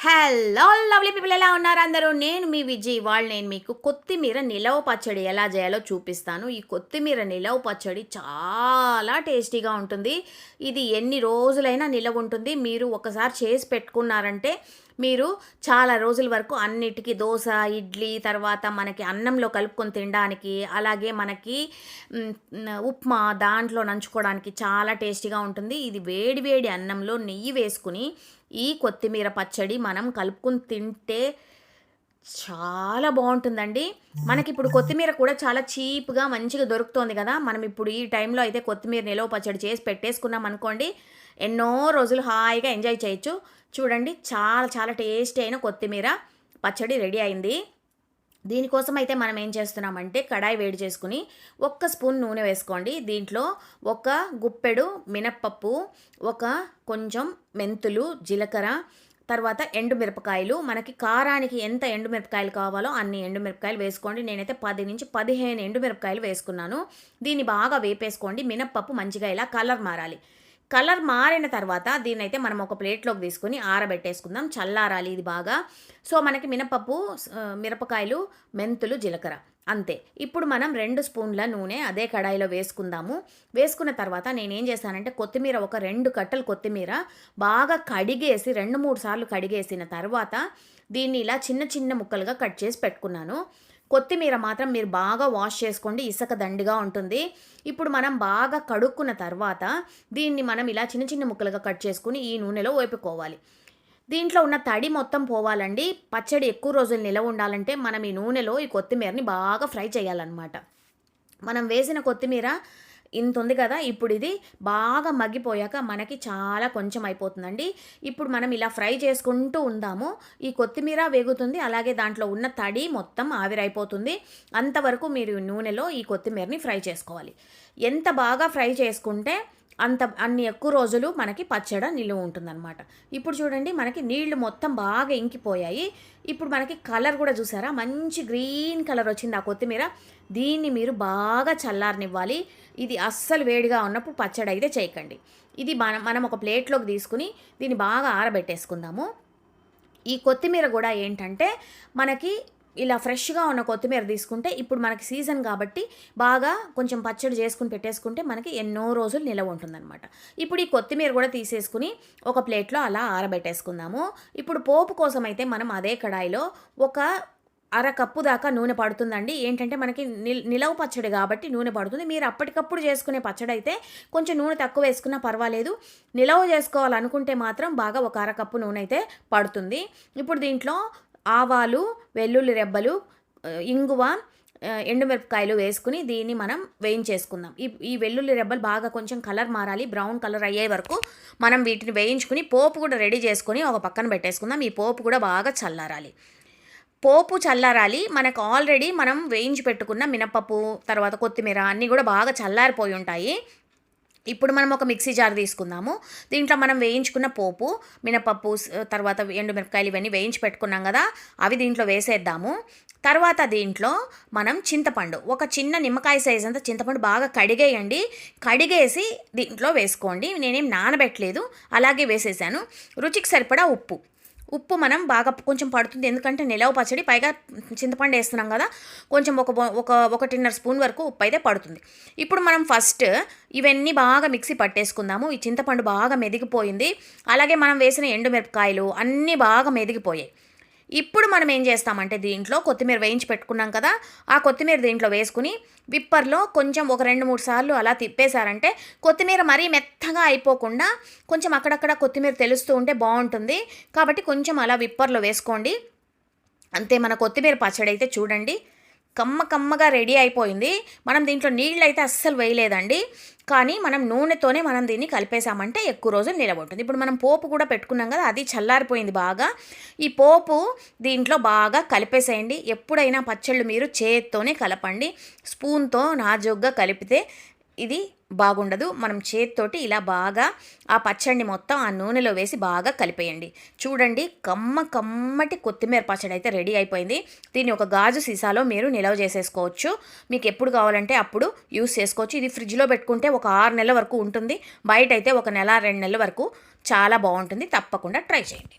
Hello lovely people ఎలా ఉన్నారు అందరూ? నేను మీ విజయ్. వాళ్ళు నేను మీకు కొత్తిమీర నిలవ పచ్చడి ఎలా చేయాలో చూపిస్తాను. ఈ కొత్తిమీర నిలవ పచ్చడి చాలా టేస్టీగా ఉంటుంది. ఇది ఎన్ని రోజులైనా నిలవ ఉంటుంది. మీరు ఒకసారి చేసి పెట్టుకున్నారంటే మీరు చాలా రోజుల వరకు అన్నిటికీ దోశ ఇడ్లీ తర్వాత మనకి అన్నంలో కలుపుకొని తినడానికి అలాగే మనకి ఉప్మా దాంట్లో నంచుకోవడానికి చాలా టేస్టీగా ఉంటుంది. ఇది వేడి వేడి అన్నంలో నెయ్యి వేసుకుని ఈ కొత్తిమీర పచ్చడి మనం కలుపుకొని తింటే చాలా బాగుంటుందండి. మనకి ఇప్పుడు కొత్తిమీర కూడా చాలా చీప్గా మంచిగా దొరుకుతోంది కదా. మనం ఇప్పుడు ఈ టైంలో అయితే కొత్తిమీర నిలవ పచ్చడి చేసి పెట్టేసుకున్నాం అనుకోండి ఎన్నో రోజులు హాయిగా ఎంజాయ్ చేయొచ్చు. చూడండి చాలా చాలా టేస్టీ అయిన కొత్తిమీర పచ్చడి రెడీ అయింది. దీనికోసం అయితే మనం ఏం చేస్తున్నామంటే కడాయి వేడి చేసుకుని ఒక్క స్పూన్ నూనె వేసుకోండి. దీంట్లో ఒక గుప్పెడు మినప్పప్పు ఒక కొంచెం మెంతులు జీలకర్ర తర్వాత ఎండు మిరపకాయలు మనకి కారానికి ఎంత ఎండు మిరపకాయలు కావాలో అన్ని ఎండు మిరపకాయలు వేసుకోండి. నేనైతే పది నుంచి పదిహేను ఎండు మిరపకాయలు వేసుకున్నాను. దీన్ని బాగా వేపేసుకోండి. మినప్పప్పు మంచిగా ఇలా కలర్ మారాలి. కలర్ మారిన తర్వాత దీన్ని అయితే మనం ఒక ప్లేట్లోకి తీసుకుని ఆరబెట్టేసుకుందాం. చల్లారాలి ఇది బాగా. సో మనకి మినపప్పు మిరపకాయలు మెంతులు జీలకర్ర. అంతే. ఇప్పుడు మనం రెండు స్పూన్ల నూనె అదే కడాయిలో వేసుకుందాము. వేసుకున్న తర్వాత నేనేం చేశానంటే కొత్తిమీర ఒక రెండు కట్టలు కొత్తిమీర బాగా కడిగేసి రెండు మూడు సార్లు కడిగేసిన తర్వాత దీన్ని ఇలా చిన్న చిన్న ముక్కలుగా కట్ చేసి పెట్టుకున్నాను. కొత్తిమీర మాత్రం మీరు బాగా వాష్ చేసుకోండి. ఇసుక దండిగా ఉంటుంది. ఇప్పుడు మనం బాగా కడుక్కున్న తర్వాత దీన్ని మనం ఇలా చిన్న చిన్న ముక్కలుగా కట్ చేసుకుని ఈ నూనెలో వేపుకోవాలి. దీంట్లో ఉన్న తడి మొత్తం పోవాలండి. పచ్చడి ఎక్కువ రోజులు నిలవ ఉండాలంటే మనం ఈ నూనెలో ఈ కొత్తిమీరని బాగా ఫ్రై చేయాలన్నమాట. మనం వేసిన కొత్తిమీర ఇంత ఉంది కదా ఇప్పుడు ఇది బాగా మగ్గిపోయాక మనకి చాలా కొంచెం అయిపోతుందండి. ఇప్పుడు మనం ఇలా ఫ్రై చేసుకుంటూ ఉందాము. ఈ కొత్తిమీర వేగుతుంది అలాగే దాంట్లో ఉన్న తడి మొత్తం ఆవిరైపోతుంది. అంతవరకు మీరు నూనెలో ఈ కొత్తిమీరని ఫ్రై చేసుకోవాలి. ఎంత బాగా ఫ్రై చేసుకుంటే అంత అన్ని ఎక్కువ రోజులు మనకి పచ్చడ నిలువ ఉంటుందన్నమాట. ఇప్పుడు చూడండి మనకి నీళ్ళు మొత్తం బాగా ఇంకిపోయాయి. ఇప్పుడు మనకి కలర్ కూడా చూసారా? మంచి గ్రీన్ కలర్ వచ్చింది ఆ కొత్తిమీర. దీన్ని మీరు బాగా చల్లారనివ్వాలి. ఇది అస్సలు వేడిగా ఉన్నప్పుడు పచ్చడి అయితే చేయకండి. ఇది మనం మనం ఒక ప్లేట్లోకి తీసుకుని దీన్ని బాగా ఆరబెట్టేసుకుందాము. ఈ కొత్తిమీర కూడా ఏంటంటే మనకి ఇలా ఫ్రెష్గా ఉన్న కొత్తిమీర తీసుకుంటే ఇప్పుడు మనకి సీజన్ కాబట్టి బాగా కొంచెం పచ్చడి చేసుకుని పెట్టేసుకుంటే మనకి ఎన్నో రోజులు నిలవ ఉంటుందన్నమాట. ఇప్పుడు ఈ కొత్తిమీర కూడా తీసేసుకుని ఒక ప్లేట్లో అలా ఆరబెట్టేసుకుందాము. ఇప్పుడు పోపు కోసం అయితే మనం అదే కడాయిలో ఒక అర కప్పు దాకా నూనె పడుతుందండి. ఏంటంటే మనకి నిల్ నిలవ పచ్చడి కాబట్టి నూనె పడుతుంది. మీరు అప్పటికప్పుడు చేసుకునే పచ్చడి అయితే కొంచెం నూనె తక్కువ వేసుకున్నా పర్వాలేదు. నిలవ చేసుకోవాలనుకుంటే మాత్రం బాగా ఒక అర కప్పు నూనె అయితే పడుతుంది. ఇప్పుడు దీంట్లో ఆవాలు వెల్లుల్లి రెబ్బలు ఇంగువ ఎండుమిరపకాయలు వేసుకుని దీన్ని మనం వేయించేసుకుందాం. ఈ ఈ వెల్లుల్లి రెబ్బలు బాగా కొంచెం కలర్ మారాలి బ్రౌన్ కలర్ అయ్యే వరకు మనం వీటిని వేయించుకుని పోపు కూడా రెడీ చేసుకుని ఒక పక్కన పెట్టేసుకుందాం. ఈ పోపు కూడా బాగా చల్లారాలి. పోపు చల్లారాలి మనకు ఆల్రెడీ మనం వేయించి పెట్టుకున్న మినపప్పు తర్వాత కొత్తిమీర అన్నీ కూడా బాగా చల్లారిపోయి ఉంటాయి. ఇప్పుడు మనం ఒక మిక్సీ జార్ తీసుకుందాము. దీంట్లో మనం వేయించుకున్న పోపు మినపప్పు తర్వాత తర్వాత ఎండుమిరపకాయలు ఇవన్నీ వేయించి పెట్టుకున్నాం కదా అవి దీంట్లో వేసేద్దాము. తర్వాత దీంట్లో మనం చింతపండు ఒక చిన్న నిమ్మకాయ సైజ్ అంత చింతపండు బాగా కడిగేయండి. కడిగేసి దీంట్లో వేసుకోండి. నేనేం నానబెట్టలేదు అలాగే వేసేసాను. రుచికి సరిపడా ఉప్పు. ఉప్పు మనం బాగా కొంచెం పడుతుంది. ఎందుకంటే నిలవ పచ్చడి పైగా చింతపండు వేస్తున్నాం కదా కొంచెం ఒక ఒక ఒకటిన్నర స్పూన్ వరకు ఉప్పు అయితే పడుతుంది. ఇప్పుడు మనం ఫస్ట్ ఇవన్నీ బాగా మిక్సీ పట్టేసుకుందాము. ఈ చింతపండు బాగా మెదిగిపోయింది. అలాగే మనం వేసిన ఎండుమిరపకాయలు అన్నీ బాగా మెదిగిపోయాయి. ఇప్పుడు మనం ఏం చేస్తామంటే దీంట్లో కొత్తిమీర వేయించి పెట్టుకున్నాం కదా ఆ కొత్తిమీర దీంట్లో వేసుకుని విప్పర్లో కొంచెం ఒక రెండు మూడు సార్లు అలా తిప్పేశారంటే కొత్తిమీర మరీ మెత్తగా అయిపోకుండా కొంచెం అక్కడక్కడ కొత్తిమీర తెలుస్తూ ఉంటే బాగుంటుంది. కాబట్టి కొంచెం అలా విప్పర్లో వేసుకోండి. అంతే మన కొత్తిమీర పచ్చడి అయితే చూడండి. కమ్మ కమ్మగా రెడీ అయిపోయింది. మనం దీంట్లో నీళ్ళు అయితే అస్సలు వేయలేదండి. కానీ మనం నూనెతోనే మనం దీన్ని కలిపేసామంటే ఎక్కువ రోజులు నిలబడుతుంది. ఇప్పుడు మనం పోపు కూడా పెట్టుకున్నాం కదా అది చల్లారిపోయింది బాగా. ఈ పోపు దీంట్లో బాగా కలిపేసేయండి. ఎప్పుడైనా పచ్చళ్ళు మీరు చేత్తోనే కలపండి. స్పూన్తో నాజుగ్గా కలిపితే ఇది బాగుండదు. మనం చేత్తోటి ఇలా బాగా ఆ పచ్చడిని మొత్తం ఆ నూనెలో వేసి బాగా కలిపేయండి. చూడండి కమ్మ కమ్మటి కొత్తిమీర పచ్చడి అయితే రెడీ అయిపోయింది. దీన్ని ఒక గాజు సీసాలో మీరు నిలవ చేసేసుకోవచ్చు. మీకు ఎప్పుడు కావాలంటే అప్పుడు యూస్ చేసుకోవచ్చు. ఇది ఫ్రిడ్జ్లో పెట్టుకుంటే ఒక ఆరు నెలల వరకు ఉంటుంది. బయట అయితే ఒక నెల రెండు నెలల వరకు చాలా బాగుంటుంది. తప్పకుండా ట్రై చేయండి.